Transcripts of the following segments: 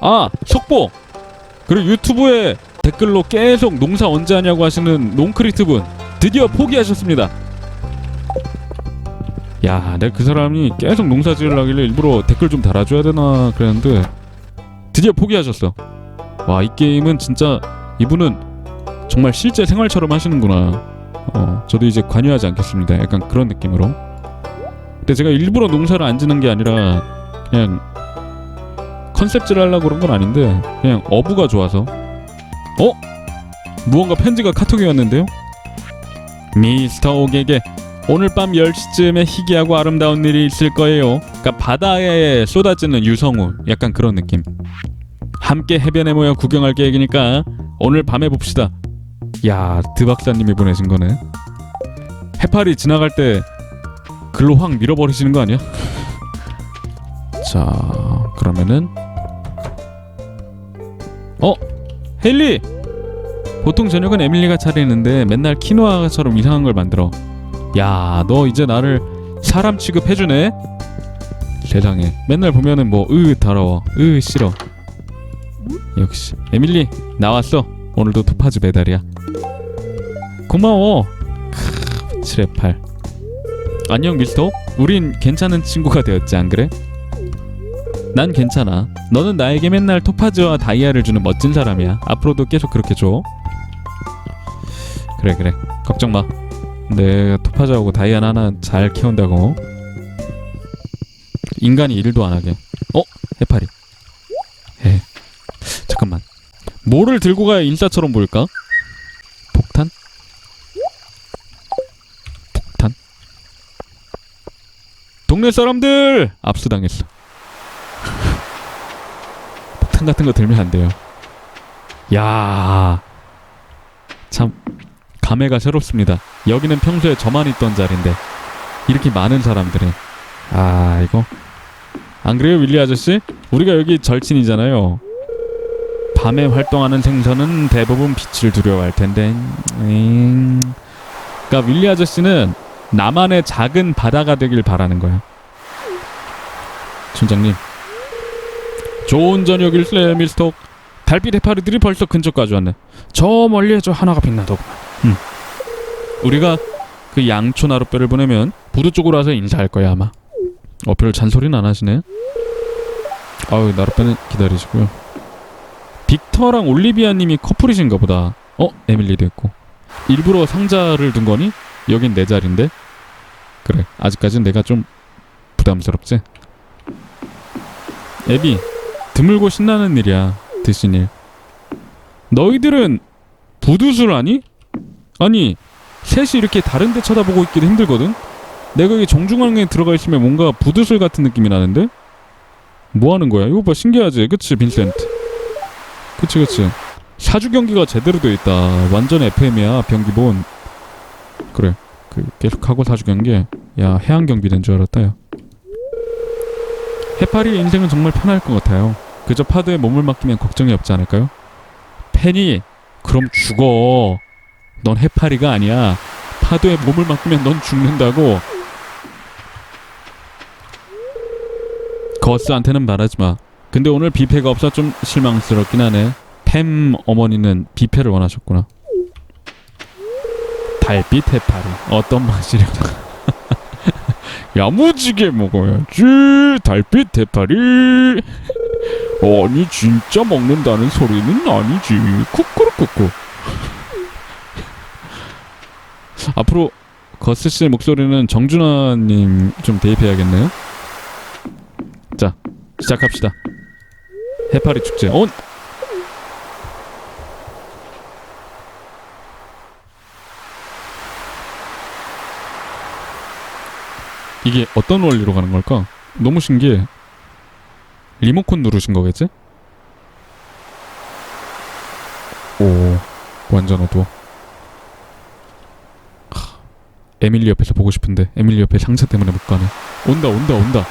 아 속보 그리고 유튜브에 댓글로 계속 농사 언제 하냐고 하시는 농크리트 분 드디어 포기하셨습니다. 야, 내가 그 사람이 계속 농사 지으려길래 일부러 댓글 좀 달아줘야 되나 그랬는데 드디어 포기하셨어. 와, 이 게임은 진짜 이분은 정말 실제 생활처럼 하시는구나. 어, 저도 이제 관여하지 않겠습니다. 약간 그런 느낌으로. 근데 제가 일부러 농사를 안 지는 게 아니라 그냥 컨셉질 하려고 그런 건 아닌데 그냥 어부가 좋아서. 어? 무언가 편지가 카톡이 왔는데요? 미스터 옥에게 오늘 밤 10시쯤에 희귀하고 아름다운 일이 있을 거예요. 그러니까 바다에 쏟아지는 유성우 약간 그런 느낌. 함께 해변에 모여 구경할 계획이니까 오늘 밤에 봅시다. 야, 드 박사님이 보내신 거네. 해파리 지나갈 때 글로 확 밀어버리시는 거 아니야? 자, 그러면은 어, 헨리. 보통 저녁은 에밀리가 차리는데 맨날 키노아처럼 이상한 걸 만들어. 야, 너 이제 나를 사람 취급해주네? 세상에. 맨날 보면은 뭐, 으, 더러워. 으, 싫어. 역시. 에밀리, 나왔어. 오늘도 토파즈 배달이야. 고마워. 크, 7회 8. 안녕, 미스터. 우린 괜찮은 친구가 되었지, 안 그래? 난 괜찮아. 너는 나에게 맨날 토파즈와 다이아를 주는 멋진 사람이야. 앞으로도 계속 그렇게 줘. 그래, 그래. 걱정 마. 내가 토파즈하고 다이아나 하나 잘 키운다고 인간이 일도 안 하게 어? 해파리 에 잠깐만 뭐를 들고 가야 인싸처럼 보일까? 폭탄? 폭탄? 동네 사람들 압수당했어 폭탄 같은 거 들면 안 돼요 야 참 감회가 새롭습니다. 여기는 평소에 저만 있던 자리인데 이렇게 많은 사람들이 아 이거 안 그래요 윌리 아저씨? 우리가 여기 절친이잖아요. 밤에 활동하는 생선은 대부분 빛을 두려워할 텐데. 음. 그러니까 윌리 아저씨는 나만의 작은 바다가 되길 바라는 거야. 춘장님. 좋은 저녁일세 미스터. 달빛 해파리들이 벌써 근처까지 왔네. 저 멀리에 저 하나가 빛나더구만. 음. 우리가 그 양초 나룻배를 보내면 부두 쪽으로 와서 인사할 거야 아마. 어 별 잔소리는 안 하시네. 아유 나룻배는 기다리시고요. 빅터랑 올리비아님이 커플이신가 보다. 어 에밀리도 있고. 일부러 상자를 둔 거니? 여긴 내 자리인데. 그래 아직까진 내가 좀 부담스럽지. 에비 드물고 신나는 일이야 드신 일. 너희들은 부두술 아니? 아니 셋이 이렇게 다른 데 쳐다보고 있기도 힘들거든? 내가 여기 정중앙에 들어가 있으면 뭔가 부두술 같은 느낌이 나는데? 뭐 하는 거야? 이거 봐 신기하지? 그치 빈센트 그치 그치 사주 경기가 제대로 돼 있다 완전 FM이야 병기본 그래 그 계속 하고 사주 경기 야 해양 경비 된 줄 알았다 야 해파리의 인생은 정말 편할 것 같아요 그저 파도에 몸을 맡기면 걱정이 없지 않을까요? 팬이 그럼 죽어 넌 해파리가 아니야. 파도에 몸을 맡기면 넌 죽는다고. 거스한테는 말하지 마. 근데 오늘 뷔페가 없어 좀 실망스럽긴 하네. 팸 어머니는 뷔페를 원하셨구나. 달빛 해파리 어떤 맛이려나? 야무지게 먹어야지 달빛 해파리. 아니 진짜 먹는다는 소리는 아니지. 쿠쿠르쿠쿠. 앞으로 거스 씨의 목소리는 정준하님 좀 대입해야겠네요. 자, 시작합시다. 해파리 축제 온. 이게 어떤 원리로 가는 걸까? 너무 신기해. 리모컨 누르신 거겠지? 오, 완전 어두워. 에밀리 옆에서 보고 싶은데 에밀리 옆에 상처 때문에 못 가네. 온다 온다 온다.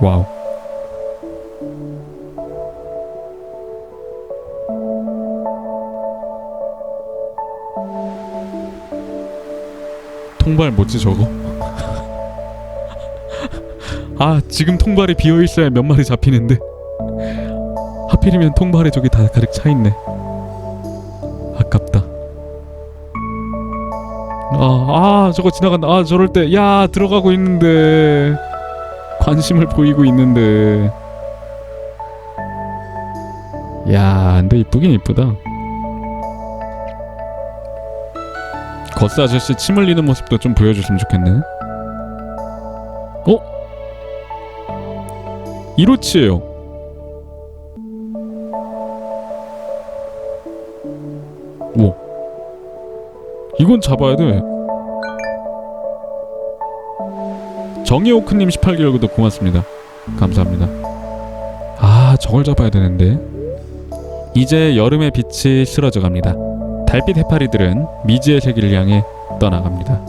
와우. 통발 뭐지 저거? 아 지금 통발이 비어 있어야 몇 마리 잡히는데 하필이면 통발에 저기 다 가득 차 있네. 아깝다. 아, 아 저거 지나간다. 아 저럴 때 야 들어가고 있는데 관심을 보이고 있는데. 야, 근데 이쁘긴 이쁘다. 거스 아저씨 침 흘리는 모습도 좀 보여줬으면 좋겠네. 어? 이로치예요. 오. 이건 잡아야 돼. 정의오크님 18개월 구독 고맙습니다. 감사합니다. 아, 저걸 잡아야 되는데. 이제 여름의 빛이 쓰러져 갑니다. 달빛 해파리들은 미지의 세계를 향해 떠나갑니다.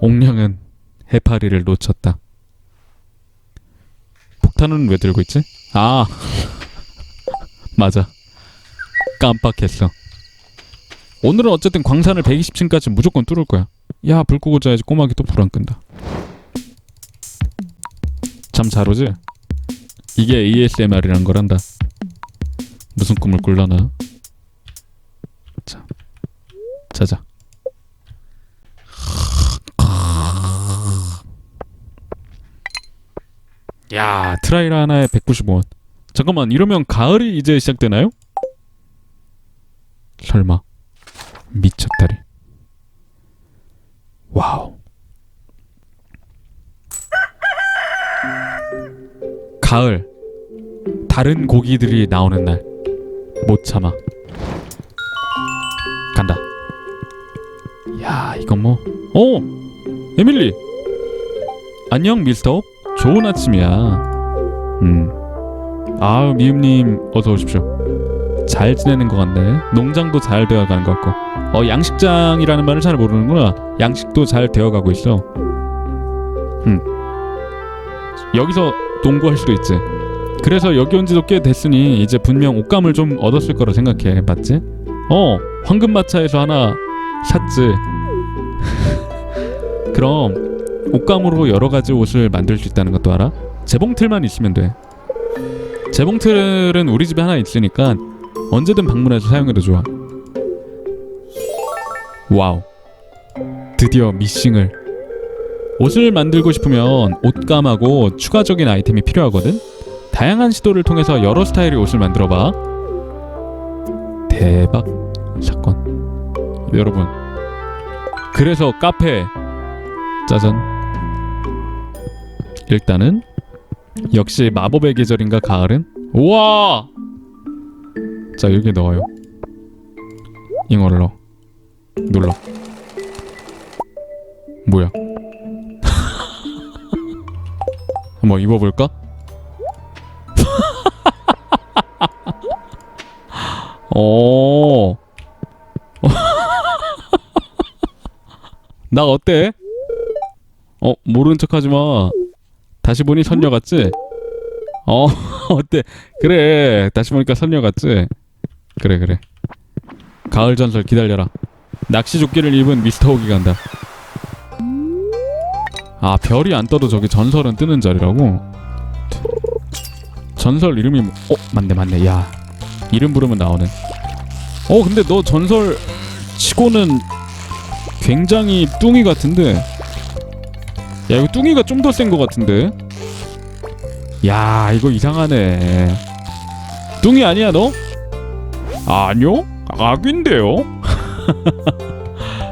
옥령은 해파리를 놓쳤다. 폭탄은 왜 들고 있지? 아, 맞아. 깜빡했어. 오늘은 어쨌든 광산을 120층까지 무조건 뚫을 거야. 야, 불 끄고 자야지 꼬막이 또 불 안 끈다. 참잘 오지? 이게 ASMR이란 거란다. 무슨 꿈을 꿀라나? 자, 자자. 야, 트라이를 하나에 195원. 잠깐만, 이러면 가을이 이제 시작되나요? 설마 미쳤다리. 와우. 가을. 다른 고기들이 나오는 날. 못 참아. 간다. 야, 이건 뭐? 어, 에밀리. 안녕, 미스터. 옵. 좋은 아침이야. 음. 아우, 미음님 어서 오십시오. 잘 지내는 것 같네. 농장도 잘 되어가는 것 같고. 어, 양식장이라는 말을 잘 모르는구나. 양식도 잘 되어가고 있어. 음. 여기서 농구할 수도 있지. 그래서 여기 온 지도 꽤 됐으니 이제 분명 옷감을 좀 얻었을 거라 생각해. 맞지? 어, 황금마차에서 하나 샀지. 그럼 옷감으로 여러 가지 옷을 만들 수 있다는 것도 알아? 재봉틀만 있으면 돼. 재봉틀은 우리 집에 하나 있으니까 언제든 방문해서 사용해도 좋아. 와우. 드디어 미싱을. 옷을 만들고 싶으면 옷감하고 추가적인 아이템이 필요하거든. 다양한 시도를 통해서 여러 스타일의 옷을 만들어 봐. 대박 사건. 여러분. 그래서 카페 짜잔. 일단은 역시 마법의 계절인가 가을은 우와. 자 여기 넣어요. 이거를 넣어. 눌러. 뭐야? 한번 입어볼까? 어. 나 어때? 어 모르는 척 하지 마. 다시 보니 선녀 같지? 어 어때? 그래 다시 보니까 선녀 같지? 그래 그래. 가을 전설 기다려라. 낚시 조끼를 입은 미스터 호기 간다. 아 별이 안 떠도 저기 전설은 뜨는 자리라고. 전설 이름이 뭐... 어 맞네 맞네 야 이름 부르면 나오네. 어 근데 너 전설 치고는 굉장히 뚱이 같은데. 야 이거 뚱이가 좀 더 센 것 같은데. 야 이거 이상하네. 뚱이 아니야 너? 아니요 아귀인데요.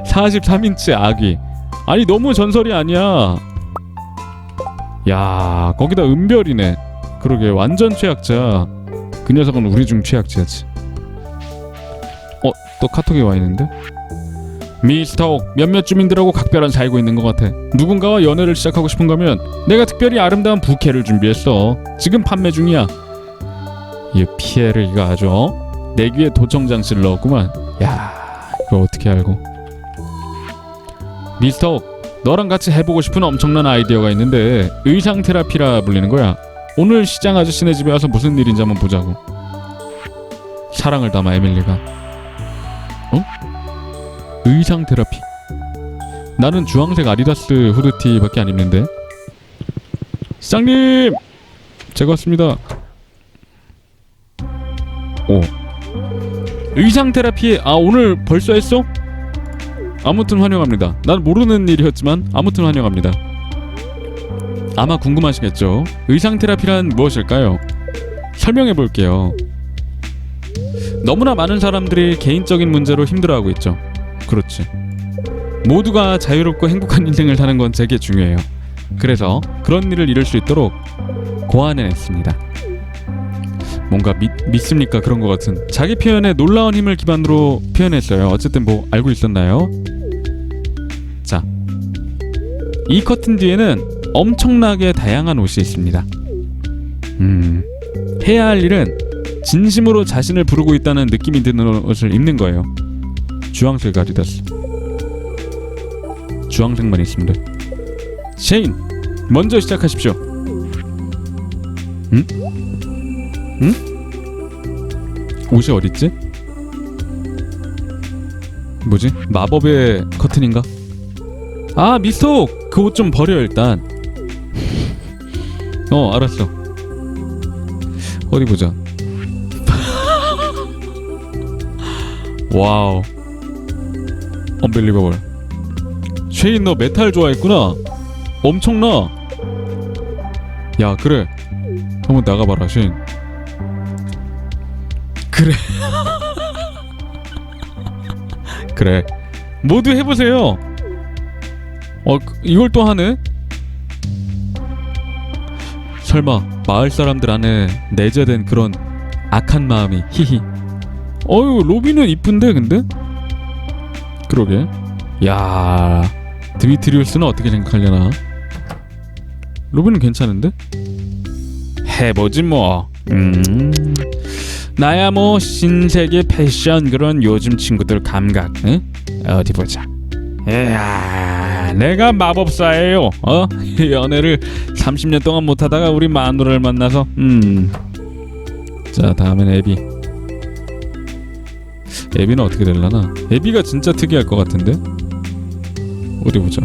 43인치 아귀. 아니 너무 전설이 아니야. 야 거기다 은별이네. 그러게 완전 최악자. 그 녀석은 우리 중 최악자지. 어 또 카톡이 와 있는데? 미스터 옥 몇몇 주민들하고 각별한 살고 있는 것 같아. 누군가와 연애를 시작하고 싶은가면 내가 특별히 아름다운 부케를 준비했어. 지금 판매 중이야. 이 피에를 이거 아주 어? 내 귀에 도청 장치를 넣었구만. 야 이거 어떻게 알고? 미스터 옥 너랑 같이 해보고 싶은 엄청난 아이디어가 있는데 의상 테라피라 불리는 거야. 오늘 시장 아저씨네 집에 와서 무슨 일인지 한번 보자고. 사랑을 담아 에밀리가. 어? 의상 테라피. 나는 주황색 아디다스 후드티밖에 안 입는데. 시장님 제가 왔습니다 오 의상 테라피 아 오늘 벌써 했어? 아무튼 환영합니다 난 모르는 일이었지만 아무튼 환영합니다 아마 궁금하시겠죠 의상 테라피란 무엇일까요? 설명해 볼게요 너무나 많은 사람들이 개인적인 문제로 힘들어하고 있죠 그렇지 모두가 자유롭고 행복한 인생을 사는 건 제게 중요해요 그래서 그런 일을 이룰 수 있도록 고안해냈습니다. 뭔가 믿, 믿습니까 그런 것 같은 자기 표현에 놀라운 힘을 기반으로 표현했어요. 어쨌든 뭐 알고 있었나요? 자, 이 커튼 뒤에는 엄청나게 다양한 옷이 있습니다. 음, 해야 할 일은 진심으로 자신을 부르고 있다는 느낌이 드는 옷을 입는 거예요. 주황색 아디다스. 주황색만 있습니다. 셰인 먼저 시작하십시오. 응? 응? 옷이 어딨지? 뭐지? 마법의 커튼인가? 아 미스터 그옷 좀 버려 일단. 어 알았어. 어디 보자. 와우. 언벨리버블. 쉐인 너 메탈 좋아했구나. 엄청나. 야 그래. 한번 나가봐라 쉐인. 그래. 그래. 모두 해보세요. 어 그- 이걸 또 하네. 설마 마을 사람들 안에 내재된 그런 악한 마음이 히히. 어유 로비는 이쁜데 근데? 그러게. 야 드미트리우스는 어떻게 생각하려나? 로비는 괜찮은데? 해보지 뭐. 음. 나야 뭐 신세계 패션 그런 요즘 친구들 감각. 응? 어디 보자. 야, 내가 마법사예요. 어? 연애를 30년 동안 못하다가 우리 마누라를 만나서 음. 자 다음엔 에비. 에비는 어떻게 될라나? 에비가 진짜 특이할 것 같은데. 어디 보자.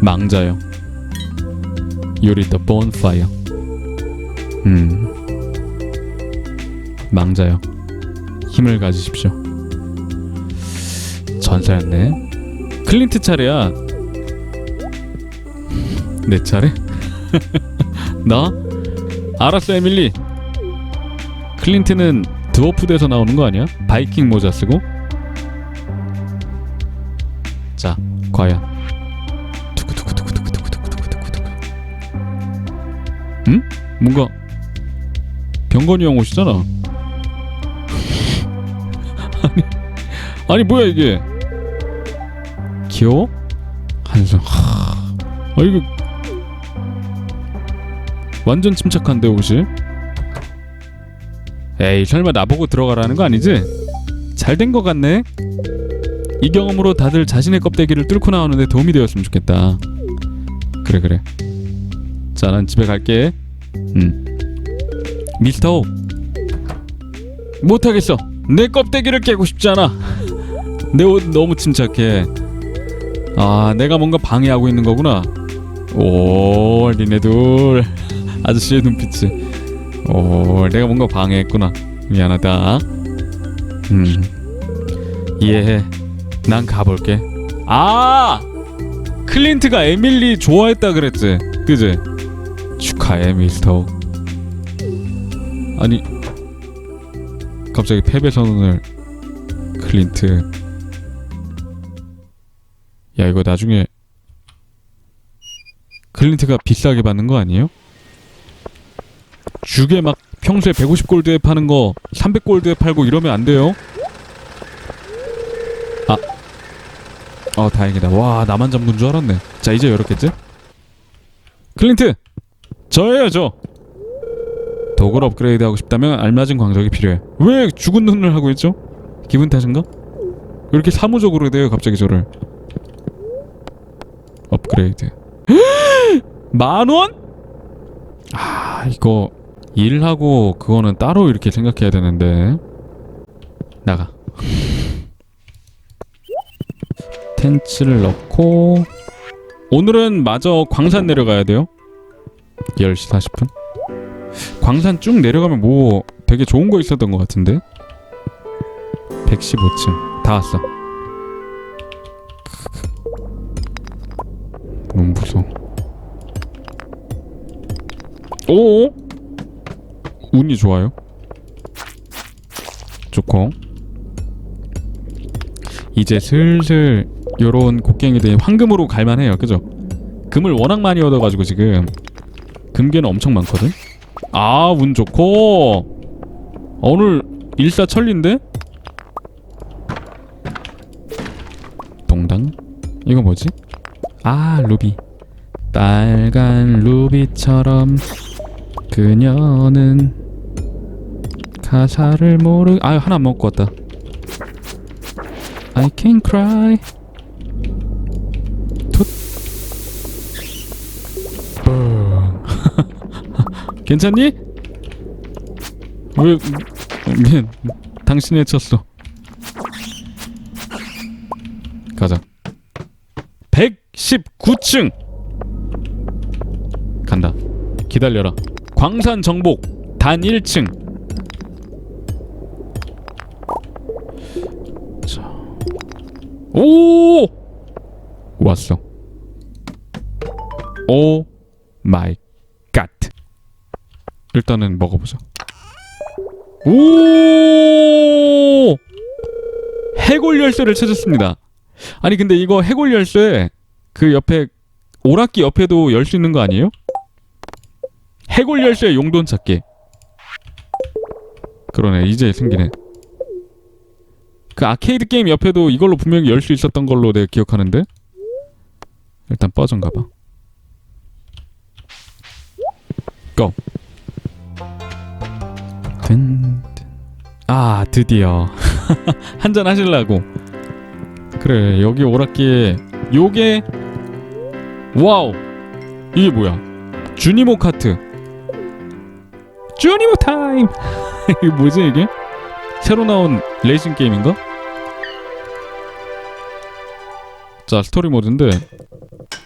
망자요. You're the bonfire. 음. 망자요. 힘을 가지십시오. 전사였네. 클린트 차례야. 내 차례? 나? 알았어, 에밀리. 클린트는 드워프드에서 나오는 거 아니야? 바이킹 모자 쓰고? 자, 과연. 두구두구두구두구두구두구두구두구. 응? 뭔가 병건이 형 옷이잖아. 아니, 아니 뭐야 이게? 귀여워? 하... 아 이거 완전 침착한데 옷이? 에이 설마 나보고 들어가라는 거 아니지? 잘된거 같네. 이 경험으로 다들 자신의 껍데기를 뚫고 나오는데 도움이 되었으면 좋겠다. 그래 그래. 자, 난 집에 갈게. 음. 미스터 오. 못하겠어. 내 껍데기를 깨고 싶지 않아. 내 옷 너무 침착해. 아, 내가 뭔가 방해하고 있는 거구나. 오, 니네들 아저씨의 눈빛이. 오, 내가 뭔가 방해했구나. 미안하다. 음, 이해해. 난 가볼게. 아, 클린트가 에밀리 좋아했다 그랬지, 그지? 축하해, 미스터. 아니, 갑자기 패배 선언을 클린트. 야, 이거 나중에 클린트가 비싸게 받는 거 아니에요? 주게 막 평소에 150골드에 파는 거 300골드에 팔고 이러면 안 돼요. 아. 어, 다행이다. 와, 나만 잡는 줄 알았네. 자, 이제 열었겠지? 클린트! 저예요, 저! 도구를 업그레이드 하고 싶다면 알맞은 광석이 필요해. 왜 죽은 눈을 하고 있죠? 기분 탓인가? 왜 이렇게 사무적으로 돼요, 갑자기 저를. 업그레이드. 만 원? 아, 이거 일하고 그거는 따로 이렇게 생각해야 되는데. 나가. 텐츠를 넣고 오늘은 마저 광산 내려가야 돼요. 10시 40분? 광산 쭉 내려가면 뭐 되게 좋은 거 있었던 것 같은데? 115층. 다 왔어. 너무 무서워. 오 운이 좋아요? 좋고. 이제 슬슬 요런 곡괭이들이 황금으로 갈만해요. 그죠? 금을 워낙 많이 얻어가지고 지금. 금괴는 엄청 많거든? 아 운 좋고. 어, 오늘 일사천리인데? 동당? 이거 뭐지? 아 루비. 빨간 루비처럼 그녀는 가사를 모르 아 하나 안 먹고 왔다. I can cry. 톳. 뻥. 괜찮니? 왜 당신이 해쳤어? 가자. 119층. 간다. 기다려라. 광산 정복 단 1층 자. 오! 왔어. 오 마이 갓. 일단은 먹어보자. 오! 해골 열쇠를 찾았습니다. 아니 근데 이거 해골 열쇠 그 옆에 오락기 옆에도 열 수 있는 거 아니에요? 해골 열쇠 용돈 찾기. 그러네 이제 생기네 그 아케이드 게임 옆에도 이걸로 분명히 열 수 있었던 걸로 내가 기억하는데? 일단 뻐전가봐. 고! 든, 든. 아 드디어. 한잔 하실라고. 그래 여기 오락기에 요게 와우! 이게 뭐야? 주니모 카트. 주니모 타임! 이게 뭐지 이게? 새로 나온 레이싱 게임인가? 자 스토리 모드인데.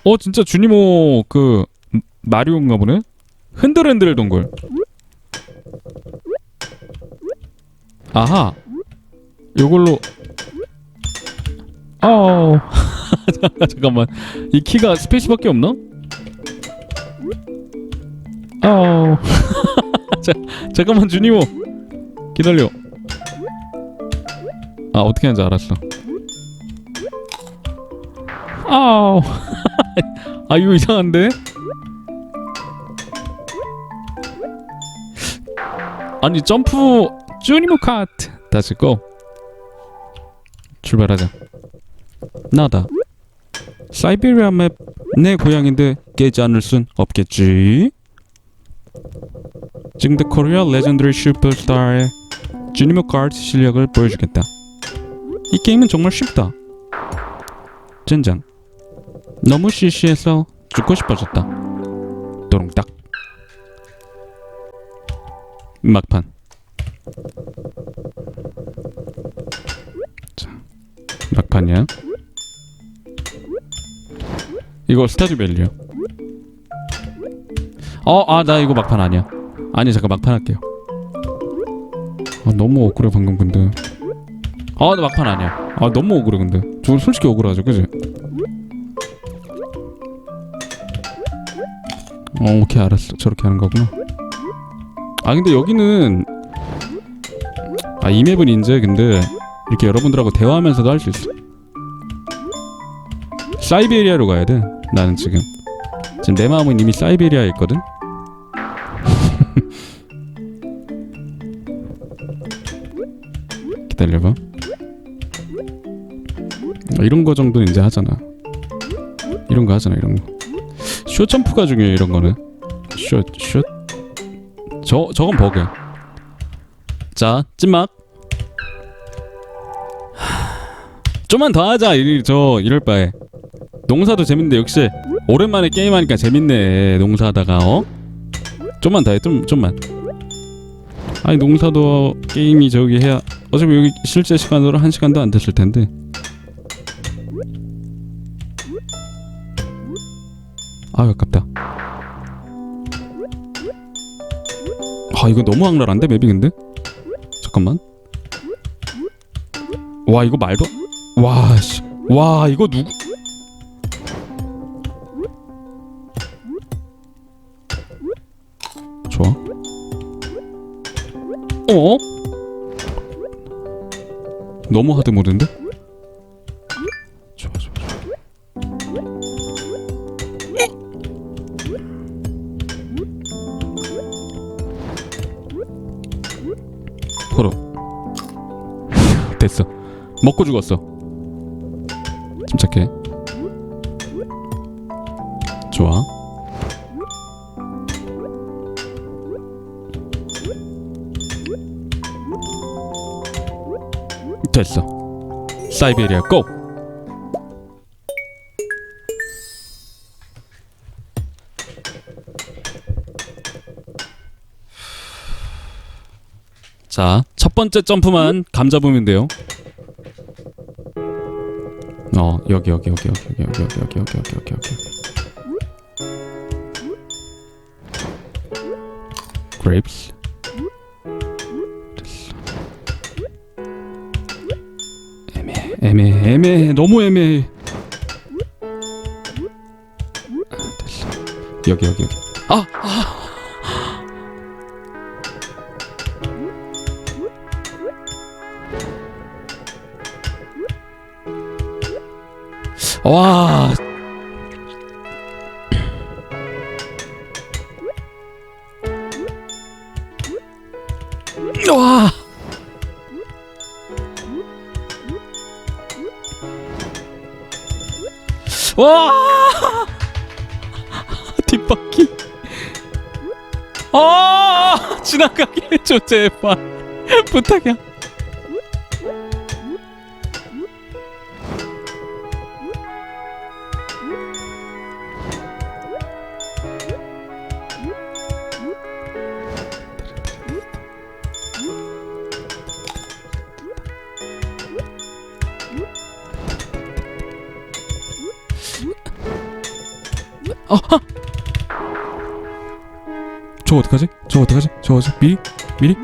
어 진짜 주니모 그 마리오인가 보네? 흔들흔들 동굴. 아하. 요걸로. 어 잠깐만. 이 키가 스페이스밖에 없나? 어 자, 잠깐만 주니모. 기다려 아 어떻게 하는지 알았어. 아우. 아 이거 이상한데? 아니 점프 주니모 카트. 다시 고. 출발하자. 나다. 사이베리아 맵내 고향인데 깨지 않을 순 없겠지. 지금 더 코리아 레전드리 슈퍼스타의 주니모 카트 실력을 보여주겠다 이 게임은 정말 쉽다. 젠장 너무 시시해서 죽고 싶어졌다. 도롱딱. 막판. 자 막판이야. 이거 스타듀 밸류야 어아 나 이거 막판 아니야. 아니 잠깐 막판 할게요. 아 너무 억울해 방금 근데 아나 막판 아니야. 아 너무 억울해 근데. 저 솔직히 억울하죠 그지? 어 오케이 알았어. 저렇게 하는 거구나. 아 근데 여기는 아 이 맵은 인제 근데 이렇게 여러분들하고 대화하면서도 할 수 있어. 사이베리아로 가야 돼 나는 지금. 지금 내 마음은 이미 사이베리아에 있거든? 기다려봐. 아, 이런 거 정도는 이제 하잖아. 이런 거 하잖아 이런 거. 쇼점프가 중요해 이런 거는. 숏숏저 저건 버그 자 찐막. 좀만 더 하자 이, 저 이럴 바에. 농사도 재밌는데 역시 오랜만에 게임하니까 재밌네 농사하다가 어? 좀만 더 해 좀 좀만. 아니 농사도 게임이 저기 해야 어차피 여기 실제 시간으로 한 시간도 안 됐을 텐데 아유 아깝다. 아 이거 너무 악랄한데 맵이 근데? 잠깐만. 와 이거 말도 와씨. 와 이거 누구 좋아. 어? 너무 하드 모드인데 됐어. 먹고 죽었어. 침착해. 좋아. 됐어. 사이베리아 고 자, 첫 번째 점프만 감 잡으면 돼요. 어, 여기 여기 여기 여기 여기 여기 여기 여기 여기 여기 여기. 됐어. 애매해, 애매해, 애매해, 너무 애매해. 아. 여기 여기 여기. 아, 아. 아, 지나가게 해줘 제발. 부탁이야. 어. 저 어떡하지? 저 어떡하지? 저? 미리? 미리?